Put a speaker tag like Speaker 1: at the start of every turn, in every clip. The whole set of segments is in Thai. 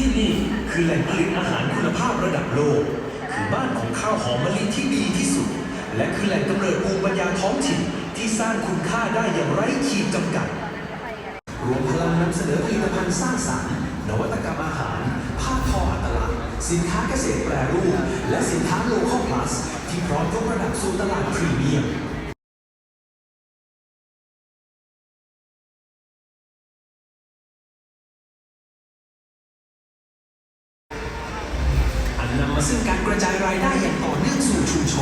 Speaker 1: ที่นี่คือแหล่งผลิตอาหารคุณภาพระดับโลก คือบ้านของข้าวหอมมะลิที่ดีที่สุด และคือแหล่งกำเนิดภูมิปัญญาท้องถิ่นที่สร้างคุณค่าได้อย่างไร้ขีดจำกัด รวมพลังนำเสนอผลิตภัณฑ์สร้างสรรค์นวัตกรรมอาหารผ้าทออัตลักษณ์สินค้าเกษตรแปรรูป และสินค้าโลคอลพลัส ที่พร้อมยกระดับสู่ตลาดพรีเมียม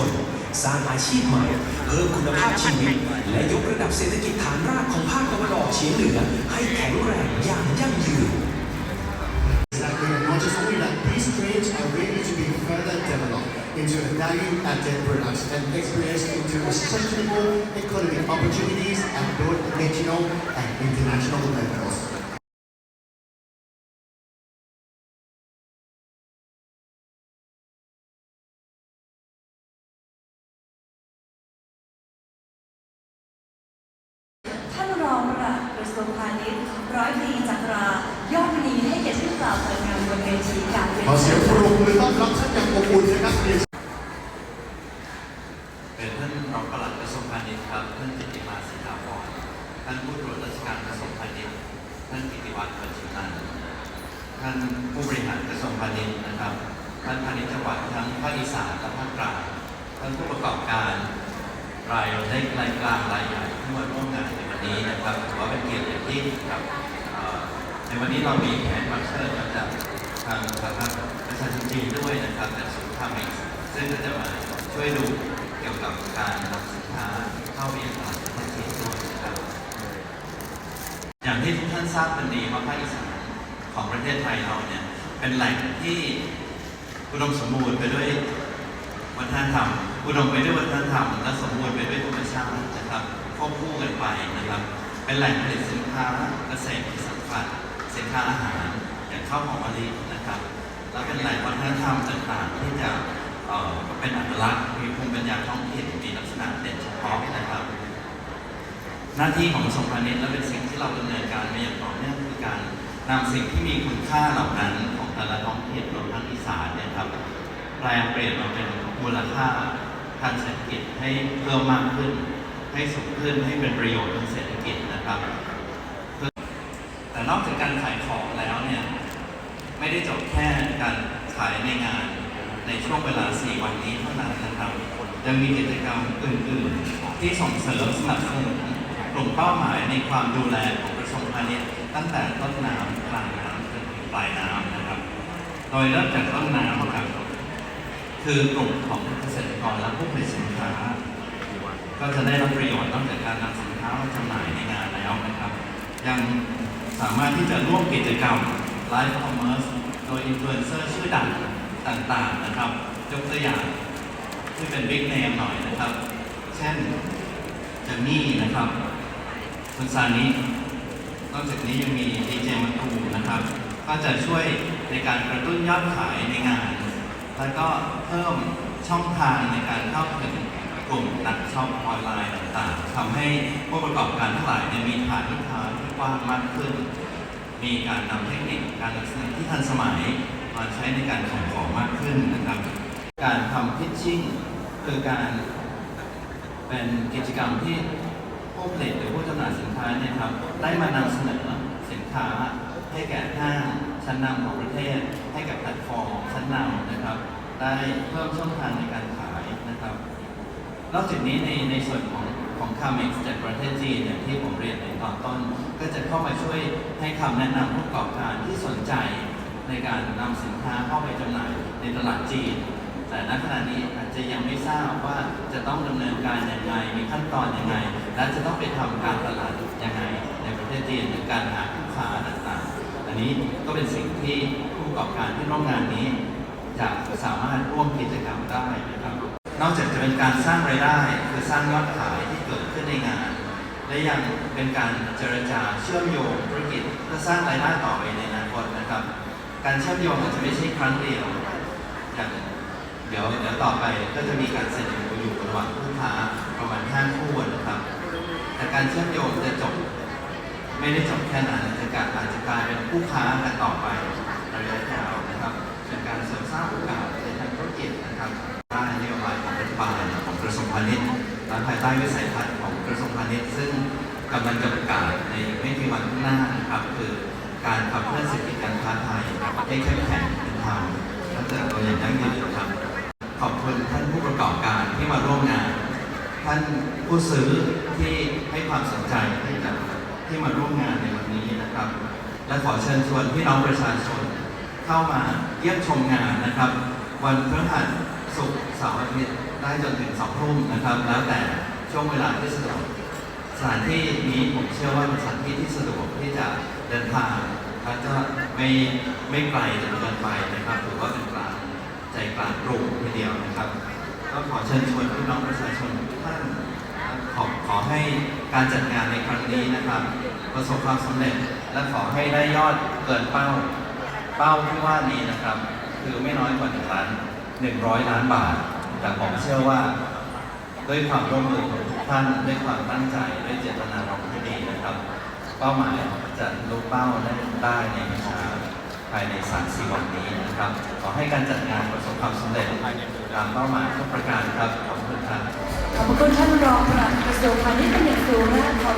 Speaker 1: น สร้างอาชีพใหม่ เพิ่มคุณภาพชีวิต และยกระดับเศรษฐกิจฐานรากของภาคตะวันออกเฉียงเหนือ ให้แข็งแรงอย่างยั่งยืน
Speaker 2: into a value-added products and experience into a sustainable economic opportunities at both regional and international levels.
Speaker 3: ร้อยตรีจักรายอดมณีให้เกียรติกล่าวเปิดงานบนเวทีการเรียน
Speaker 2: ขอเสียงปรบมือต้อนรับท่านอย่างอบอุ่นนะครับเรียน
Speaker 4: เป็นท่านรองปลัดกระทรวงพาณิชย์ครับท่านจิตติมาสิทธาพรท่านผู้ตรวจราชการกระทรวงพาณิชย์ท่านกิติวัฒน์ปัญชุนันท่านผู้บริหารกระทรวงพาณิชย์นะครับท่านพาณิชย์จังหวัดทั้งภาคอีสานและภาคกลางท่านผู้ประกอบการรายเล็กรายกลางรายใหญ่ที่มาร่วมงานใน นี้นะครับถือว่าเป็นเกียรติอย่างยิ่งครับในวันนี้เรามีแขกรับเชิญมาจากทางสาขาประชาชนจีนด้วยนะครับจากศูนย์คาเมกซึ่งก็จะมาช่วยดูเกี่ยวกับการนำสินค้าเข้าเวียดนามประเทศจีนด้วยนะครับอย่างที่ทุกท่านทราบกันดีว่าภาคอีสานของประเทศไทยเราเนี่ยเป็นแหล่งที่อุดมสมบูรณ์ไปด้วยวัฒนธรรมอุดมไปด้วยวัฒนธรรมและสมบูรณ์ไปด้วยธรรมชาตินะครับ ควบคู่กันไปนะครับ เป็นแหล่งผลิตสินค้าเกษตรที่สำคัญสินค้าอาหารอย่างข้าวหอมมะลินะครับ และเป็นแหล่งวัฒนธรรมต่างๆที่จะเป็นอัตลักษณ์มีภูมิปัญญาท้องถิ่นมีลักษณะเด่นเฉพาะนะครับ หน้าที่ของกระทรงพาณิชย์และเป็นสิ่งที่เราดำเนินการมาอย่างต่อเนื่องคือการนำสิ่งที่มีคุณค่าเหล่านั้นของแต่ละท้องถิ่นรวมทั้งอีสานเนี่ยครับแปลเปลี่ยนมาเป็นมูลค่าทางเศรษฐกิจให้เพิ่มมากขึ้น ให้สูงขึ้นให้เป็นประโยชน์ทางเศรษฐกิจนะครับแต่นอกจากการขายของแล้วเนี่ยไม่ได้จบแค่การขายในงานในช่วงเวลา 4 วันนี้เท่านั้นนะครับยังมีกิจกรรมอื่นๆ ที่ส่งเสริมสนับสนุนกลุ่มเป้าหมายในความดูแลของกระทรวงพาณิชย์ตั้งแต่ต้นน้ำกลางน้ำจนถึงปลายน้ำนะครับ โดยเริ่มจากต้นน้ำครับคือกลุ่มของเกษตรกรและผู้ผลิตสินค้า ก็จะได้รับประโยชน์นอกจากการนำสินค้ามาจำหน่ายในงานแล้วนะครับ ยังสามารถที่จะร่วมกิจกรรมไลฟ์คอมเมอร์สโดยอินฟลูเอนเซอร์ชื่อดังต่างๆนะครับยกตัวอย่างที่เป็นบิ๊กเนมหน่อยนะครับ เช่นเจนนี่นะครับคุณซานินอกจากนี้ยังมีดีเจมาตูนะครับ ก็จะช่วยในการกระตุ้นยอดขายในงาน แล้วก็เพิ่มช่องทางในการเข้าถึง กลุ่มนักช็อปออนไลน์ต่างๆทำให้ผู้ประกอบการทั้งหลายเนี่ยมีฐานลูกค้าที่กว้างมากขึ้น มีการนำเทคนิคการนำเสนอที่ทันสมัยมาใช้ในการขายของมากขึ้นนะครับ การทำพิชชิ่งคือการเป็นกิจกรรมที่ผู้ผลิตหรือผู้จำหน่ายสินค้าเนี่ยครับได้มานำเสนอสินค้าให้แก่ห้างชั้นนำของประเทศ ให้กับแพลตฟอร์มชั้นนำนะครับ ได้เพิ่มช่องทางในการขายนะครับ นอกจากนี้ในในส่วนของของคาเม็กซ์จากประเทศจีนอย่างที่ผมเรียนในตอนต้น ก็จะเข้ามาช่วยให้คำแนะนำผู้ประกอบการที่สนใจในการนำสินค้าเข้าไปจำหน่ายในตลาดจีน แต่ณขณะนี้อาจจะยังไม่ทราบว่าจะต้องดำเนินการอยังไงมีขั้นตอนยังไงและจะต้องไปทำการตลาดยังไงในประเทศจีนหรือการหาลูกค้าต่างๆ อันนี้ก็เป็นสิ่งที่ผู้ประกอบการที่ร่วมงานนี้จะสามารถร่วมกิจกรรมได้นะครับ นอกจากจะเป็นการสร้างรายได้ คือสร้างยอดขายที่เกิดขึ้นในงาน และยังเป็นการเจรจาเชื่อมโยงธุรกิจเพื่อสร้างรายได้ต่อไปในอนาคตนะครับ การเชื่อมโยงอาจจะไม่ใช่ครั้งเดียวอย่างเดี๋ยวเดี๋ยวต่อไปก็จะมีการเซ็นอยู่ระหว่างผู้ค้าประมาณ5คู่นะครับ แต่การเชื่อมโยงจะจบไม่ได้จบแค่นั้นจะกลายอาจจะกลายเป็นผู้ค้ากันต่อไประยะยาวนะครับเป็นการเสริมสร้างโอกาส ภายใต้วิสัยทัศน์ของกระทรวงพาณิชย์ซึ่งกำลังจะประกาศในไม่กี่วันข้างหน้านะครับคือการขับเคลื่อนเศรษฐกิจการค้าไทยให้เข้มแข็งเป็นธรรมและเติบโตอย่างยั่งยืนครับขอบคุณท่านผู้ประกอบการที่มาร่วมงาน ท่านผู้ซื้อที่ให้ความสนใจที่จะที่มาร่วมงานในวันนี้นะครับ และขอเชิญชวนพี่น้องประชาชนเข้ามาเยี่ยมชมงานนะครับ วันพฤหัสศุกร์เสาร์อาทิตย์ได้จนถึงสองทุ่มนะครับ แล้วแต่ ช่วงเวลาที่สะดวกสถานที่นี้ผมเชื่อว่าเป็นสถานที่ที่สะดวกที่จะเดินทางและจะไม่ไม่ไกลจนเกินไปนะครับถือว่าเป็นกลางใจกลางกรุงทีเดียวนะครับ ก็ขอเชิญชวนพี่น้องประชาชนทุกท่านขอขอให้การจัดงานในครั้งนี้นะครับ ประสบความสำเร็จและขอให้ได้ยอดเกินเป้าเป้าที่ว่านี้นะครับ คือไม่น้อยกว่าหนึ่งล้านหนึ่งร้อยล้านบาท แต่ผมเชื่อว่า ด้วยความร่วมมือของทุกท่านด้วยความตั้งใจด้วยเจตนารมณ์ที่ดีนะครับ เป้าหมายจะลุเป้าได้ได้ในไม่ช้าภายในสามสี่วันนี้นะครับ ขอให้การจัดงานประสบความสำเร็จตามเป้าหมายทุกประการครับขอบคุณครับ
Speaker 3: ขอบคุณท่านรองปลัดกระทรวงพาณิชย์เป็นอย่างสูงนะคะ